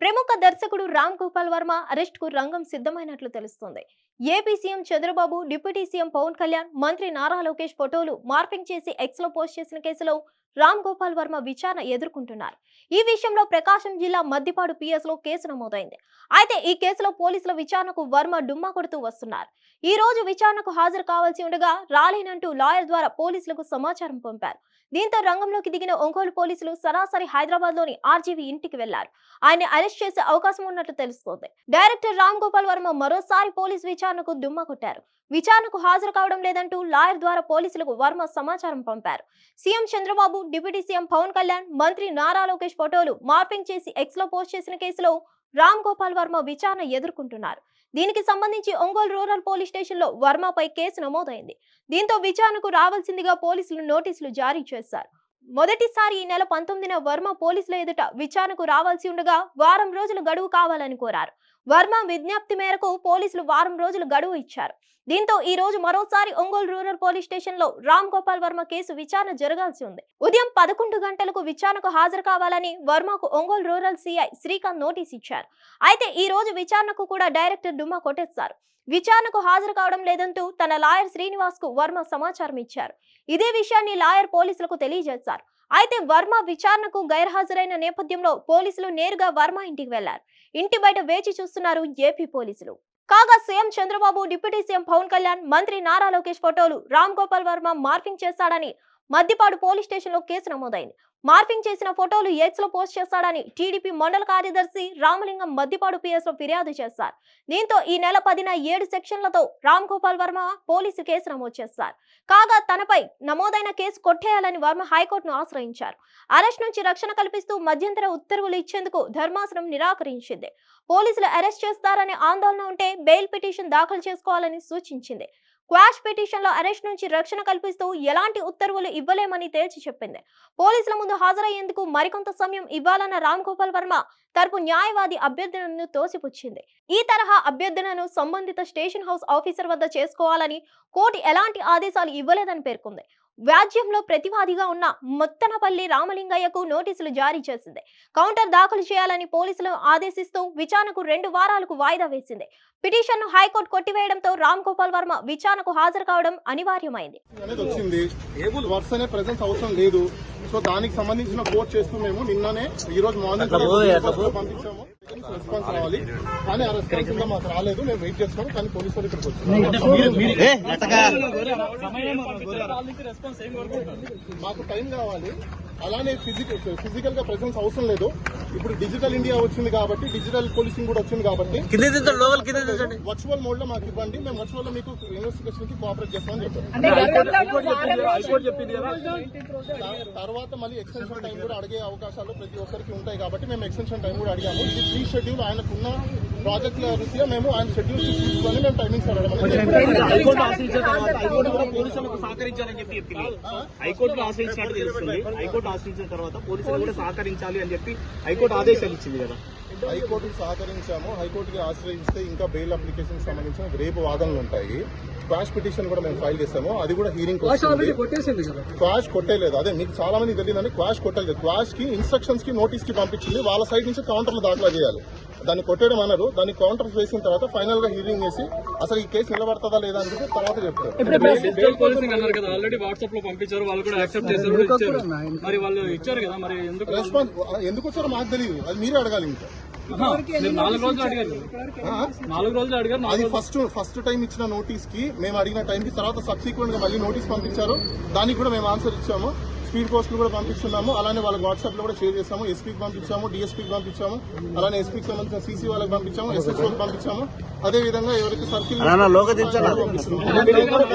ప్రముఖ దర్శకుడు రామ్ గోపాల్ వర్మ అరెస్ట్కు రంగం సిద్ధమైనట్లు తెలుస్తోంది. AP CM Chandrababu deputy CM Pawan Kalyan మంత్రి నారా లోకేష్ ఫోటోలు మార్పింగ్ చేసి ఎక్స్లో పోస్ట్ చేసిన కేసులో రామ్ గోపాల్ వర్మ విచారణ ఎదుర్కొంటున్నారు. ఈ విషయంలో ప్రకాశం జిల్లా మద్దిపాడు పిఎస్లో కేసు నమోదైంది. అయితే ఈ కేసులో పోలీసుల విచారణకు వర్మ డుమ్మా కొడుతూ వస్తున్నారు. ఈ రోజు విచారణకు హాజరు కావాల్సి ఉండగా రాలేనంటూ లాయర్ ద్వారా పోలీసులకు సమాచారం పంపారు. దీంతో రంగంలోకి దిగిన ఒంగోలు పోలీసులు సరాసరి హైదరాబాద్లోని ఆర్జీవీ ఇంటికి వెళ్ళారు. ఆయన అరెస్ట్ చేసే అవకాశం ఉన్నట్లు తెలుస్తోంది. డైరెక్టర్ రామ్ గోపాల్ వర్మ మరోసారి పోలీస్ విచారణకు దుమ్మ కొట్టారు. విచారణకు హాజరు కావడం లేదంటూ లాయర్ ద్వారా పోలీసులకు వర్మ సమాచారం పంపారు. CM Chandrababu deputy CM Pawan Kalyan మంత్రి నారా లోకేష్ ఫోటోలు మార్పింగ్ చేసి ఎక్స్లో పోస్ట్ చేసిన కేసులో రామ్ గోపాల్ వర్మ విచారణ ఎదుర్కొంటున్నారు. దీనికి సంబంధించి ఒంగోలు రూరల్ పోలీస్ స్టేషన్లో వర్మపై కేసు నమోదైంది. దీంతో విచారణకు రావాల్సిందిగా పోలీసులు నోటీసులు జారీ చేశారు. మొదటిసారి ఈ నెల పంతొమ్మిదిన వర్మ పోలీసుల ఎదుట విచారణకు రావాల్సి ఉండగా వారం రోజులు గడువు కావాలని కోరారు. వర్మ విజ్ఞప్తి మేరకు పోలీసులు వారం రోజులు గడువు ఇచ్చారు. దీంతో ఈ రోజు మరోసారి ఒంగోలు రూరల్ పోలీస్ స్టేషన్లో రామ్ గోపాల్ వర్మ కేసు విచారణ జరగాల్సి ఉంది. ఉదయం పదకొండు గంటలకు విచారణకు హాజరు కావాలని వర్మకు Ongole rural CI Srikanth notice ఇచ్చారు. అయితే ఈ రోజు విచారణకు కూడా డైరెక్టర్ డుమ్మా కొట్టేశారు. విచారణకు హాజరు కావడం లేదంటూ తన లాయర్ శ్రీనివాస్కు వర్మ సమాచారం ఇచ్చారు. ఇదే విషయాన్ని లాయర్ పోలీసులకు తెలియజేశారు. అయితే వర్మ విచారణకు గైర్హాజరైన నేపథ్యంలో పోలీసులు నేరుగా వర్మ ఇంటికి వెళ్ళారు. ఇంటి బయట వేచి చూస్తున్నారు ఏపీ పోలీసులు. కాగా CM Chandrababu deputy CM Pawan Kalyan మంత్రి నారా లోకేష్ ఫోటోలు రామ్ గోపాల్ వర్మ మార్పింగ్ చేస్తాడని మద్దిపాడు పోలీస్ స్టేషన్లో కేసు నమోదైంది. మార్పింగ్ చేసిన ఫోటోలు ఎక్స్లో పోస్ట్ చేస్తాడని టీడీపీ మండల కార్యదర్శి రామలింగం మద్దిపాడు పిఎస్లో ఫిర్యాదు చేశారు. దీంతో ఈ నెల పదిన ఏడు సెక్షన్లతో రామ్ గోపాల్ వర్మ పోలీసు కేసు నమోదు చేశారు కాగా తనపై నమోదైన కేసు కొట్టేయాలని వర్మ హైకోర్టును ఆశ్రయించారు. అరెస్ట్ నుంచి రక్షణ కల్పిస్తూ మధ్యంతర ఉత్తర్వులు ఇచ్చేందుకు ధర్మాసనం నిరాకరించింది. పోలీసులు అరెస్ట్ చేస్తారనే ఆందోళన ఉంటే బెయిల్ పిటిషన్ దాఖలు చేసుకోవాలని సూచించింది. క్వాష్ పిటిషన్లో అరెస్ట్ నుంచి రక్షణ కల్పిస్తూ ఎలాంటి ఉత్తర్వులు ఇవ్వలేమని తేల్చి చెప్పింది. పోలీసుల ముందు హాజరయ్యేందుకు మరికొంత సమయం ఇవ్వాలన్న రామ్ గోపాల్ వర్మ తరపు న్యాయవాది అభ్యర్థనను తోసిపుచ్చింది. ఈ తరహా అభ్యర్థనను సంబంధిత స్టేషన్ హౌస్ ఆఫీసర్ వద్ద చేసుకోవాలని కోర్టు ఎలాంటి ఆదేశాలు ఇవ్వలేదని పేర్కొంది. వ్యాజ్యంలో ప్రతివాదిగా ఉన్న మొత్తనపల్లి రామలింగయ్యకు నోటీసులు జారీ చేసింది. కౌంటర్ దాఖలు చేయాలని పోలీసులు ఆదేశిస్తూ విచారణకు రెండు వారాలకు వాయిదా వేసింది. పిటిషన్ను హైకోర్టు కొట్టివేయడంతో రామ్ గోపాల్ వర్మ విచారణకు హాజరు కావడం అనివార్యమైంది. అనేది వచ్చింది. వర్స్ అనే ప్రెసెన్స్ అవసరం లేదు. సో దానికి సంబంధించిన కోర్ట్ చేస్తూ మేము నిన్ననే ఈ రోజు మార్నింగ్ పంపించాము. రెస్పాన్స్ రావాలి కానీ ఆ రెస్పాన్స్ ఇంకా మాకు రాలేదు మేము వెయిట్ చేస్తాము కానీ పోలీసు వాళ్ళు ఇక్కడికి వచ్చారు మాకు టైం కావాలి అలానే ఫిజికల్ ఫిజికల్గా ప్రెసెన్స్ అవసరం లేదు ఇప్పుడు డిజిటల్ ఇండియా వచ్చింది కాబట్టి డిజిటల్ పోలీసింగ్ కూడా వచ్చింది కాబట్టి వర్చువల్ మోడ్లో మాకు ఇవ్వండి మేము వర్చువల్లో మీకు ఇన్వెస్టిగేషన్కి కోఆపరేట్ చేస్తామని చెప్పారు తర్వాత మళ్ళీ ఎక్స్టెన్షన్ టైం కూడా అడిగే అవకాశాలు ప్రతి ఒక్కరికి ఉంటాయి కాబట్టి మేము ఎక్స్టెన్షన్ టైం కూడా అడిగాము ప్రీ షెడ్యూల్ ఆయనకున్న ప్రాజెక్టుల రీత్యా మేము ఆయన షెడ్యూల్ తీసుకొని మేము టైమింగ్స్ హైకోర్టు ఆశ్రయించిన తర్వాత హైకోర్టు కూడా పోలీసులకు సహకరించాలని చెప్పి చెప్పింది. హైకోర్టులో ఆశ్రయించినట్టు తెలుస్తుంది. హైకోర్టు ఆశ్రయించిన తర్వాత పోలీసులు కూడా సహకరించాలి అని చెప్పి హైకోర్టు ఆదేశాలు ఇచ్చింది కదా. హైకోర్టుకి సహకరించాము. హైకోర్టుకి ఆశ్రయిస్తే ఇంకా బెయిల్ అప్లికేషన్ సంబంధించిన రేపు వాదనలు ఉంటాయి. క్వాష్ పిటిషన్ కూడా మేము ఫైల్ చేస్తాము. అది కూడా హీరింగ్ క్వాష్ కొట్టేలేదు. అదే మీకు చాలా మంది తెలియదండి క్వాష్ కొట్టలేదు. క్వాష్కి ఇన్స్ట్రక్షన్స్కి నోటీస్కి పంపించింది. వాళ్ళ సైడ్ నుంచి కౌంటర్లు దాఖలా చేయాలి. దాన్ని కొట్టేయడం అనరు. దాన్ని కౌంటర్స్ వేసిన తర్వాత ఫైనల్గా హీరింగ్ చేసి అసలు ఈ కేసు నిలబడతాదా లేదా అని చెప్పి తర్వాత చెప్తారు. బెయిల్ పోలీసింగ్ అన్నారు కదా. ఆల్రెడీ వాట్సాప్లో పంపించారు. వాళ్ళు కూడా యాక్సెప్ట్ చేశారు. కూడా ఇచ్చారు. మరి వాళ్ళు ఇచ్చారు కదా. మరి ఎందుకు రెస్పాన్స్ ఎందుకు వచ్చారో మాకు తెలియదు. అది మీరే అడగాలి ఇంకా. నాలుగు రోజులు అడిగారు. ఆ? నాలుగు రోజులు అడిగారు అది ఫస్ట్ ఫస్ట్ టైం ఇచ్చిన నోటీస్కి మేము అడిగిన టైం కి తర్వాత సబ్సిక్వెంట్గా మళ్ళీ నోటీస్ పంపించారు. దానికి కూడా మేము ఆన్సర్ ఇచ్చాము. స్పీడ్ పోస్టులు కూడా పంపిస్తున్నాము. అలానే వాళ్ళకి వాట్సాప్లో కూడా షేర్ చేస్తాము ఎస్పీకి పంపించాము డిఎస్పీకి పంపించాము. అలానే ఎస్పీకి సంబంధించిన సీసీ వాళ్ళకి పంపించాము ఎస్ఎస్ఓకి పంపించాము. అదే విధంగా ఎవరికి సర్కిల్.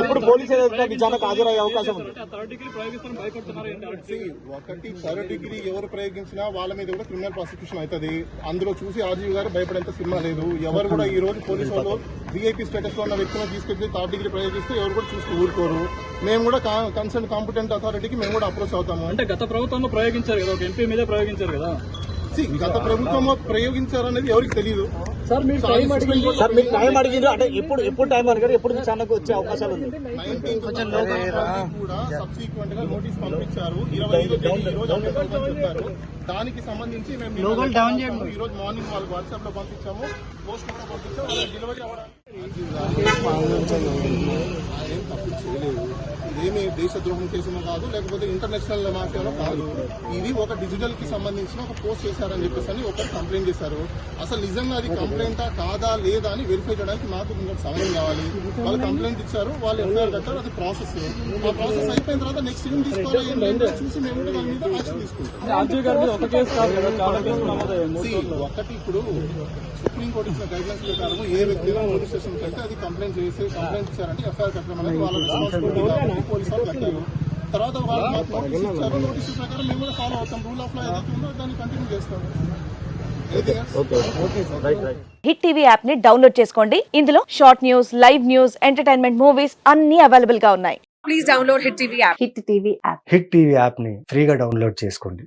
ఇప్పుడు పోలీసులు విచారణకు హాజరయ్యే అవకాశం ఉంది. ఒకటి థర్డ్ డిగ్రీ ఎవరు ప్రయోగించినా వాళ్ళ మీద కూడా క్రిమినల్ ప్రాసిక్యూషన్ అవుతుంది. అందులో చూసి ఆర్జీవి గారు భయపడేంత సినిమా లేదు. ఎవరు కూడా ఈ రోజు పోలీసు వాళ్ళు వీఐపీ స్టేటస్లో ఉన్న వ్యక్తులను తీసుకెళ్ళి థర్డ్ డిగ్రీ ప్రయోగిస్తే ఎవరు కూడా చూసి ఊరుకోరు. మేము కూడా కన్సర్న్ కాంపిటెంట్ అథారిటీకి మేము కూడా అప్రోచ్ అవుతాము. అంటే గత ప్రభుత్వంలో ప్రయోగించారు కదా ఒక ఎంపీ మీదే ప్రయోగించారు కదా. గత ప్రభుత్వం ప్రయోగించారనేది ఎవరికి తెలియదు సార్ మీరు టైం అడిగింది సార్ మీరు టైం అడిగిండ్రు. అంటే ఎప్పుడు ఎప్పుడు టైం అడిగారు? ఎప్పుడు విచారణకు వచ్చే అవకాశాలు ఉంది? చెప్పారు. దానికి సంబంధించి మేము నిన్న ఈ రోజు మార్నింగ్ వాళ్ళు వాట్సాప్లో పంపించాము. పోస్ట్ కూడా పంపించాము. డెలివరీ ఇదేమి దేశద్రోహం కేసులో కాదు లేకపోతే ఇంటర్నేషనల్ మాఫియాలో కాదు. ఇది ఒక డిజిటల్కి సంబంధించిన ఒక పోస్ట్ చేశారని చెప్పేసి అని ఒకరు కంప్లైంట్ చేశారు. అసలు నిజంగా అది కంప్లైంటా కాదా లేదా అని వెరిఫై చేయడానికి మాకు కొంచెం సమయం కావాలి. వాళ్ళు కంప్లైంట్ ఇచ్చారు వాళ్ళు ఎఫ్ఐఆర్ కట్టారు అది ప్రాసెస్ ఆ ప్రాసెస్ అయిపోయిన తర్వాత నెక్స్ట్ ఏం తీసుకోవాలి చూసి మేము కూడా దాని మీద యాక్షన్ తీసుకుంటాం. ఒకటి ఇప్పుడు సుప్రీంకోర్టు ఇచ్చిన గైడ్ లైన్స్ ప్రకారం ఏ వ్యక్తి పోలీస్ స్టేషన్కి వెళ్తే అది కంప్లైంట్ చేసి కంప్లైంట్ ఇచ్చారంటే ఎఫ్ఐఆర్ కట్టడం అనేది వాళ్ళ రెస్పాన్సిబిలిటీ పోలీసు తర్వాత వాళ్ళు మాకు నోటీస్ ఇచ్చారు. నోటీస్ ప్రకారం మేము కూడా ఫాలో అవుతాం. రూల్ ఆఫ్ లా ఏదైతే ఉందో దాన్ని కంటిన్యూ? హిట్ టీవీ యాప్ని డౌన్లోడ్ చేసుకోండి. ఇందులో short news live news entertainment movies అన్ని అవైలబుల్గా ఉన్నాయి. హిట్ టీవీ యాప్ని ఫ్రీగా డౌన్లోడ్ చేసుకోండి.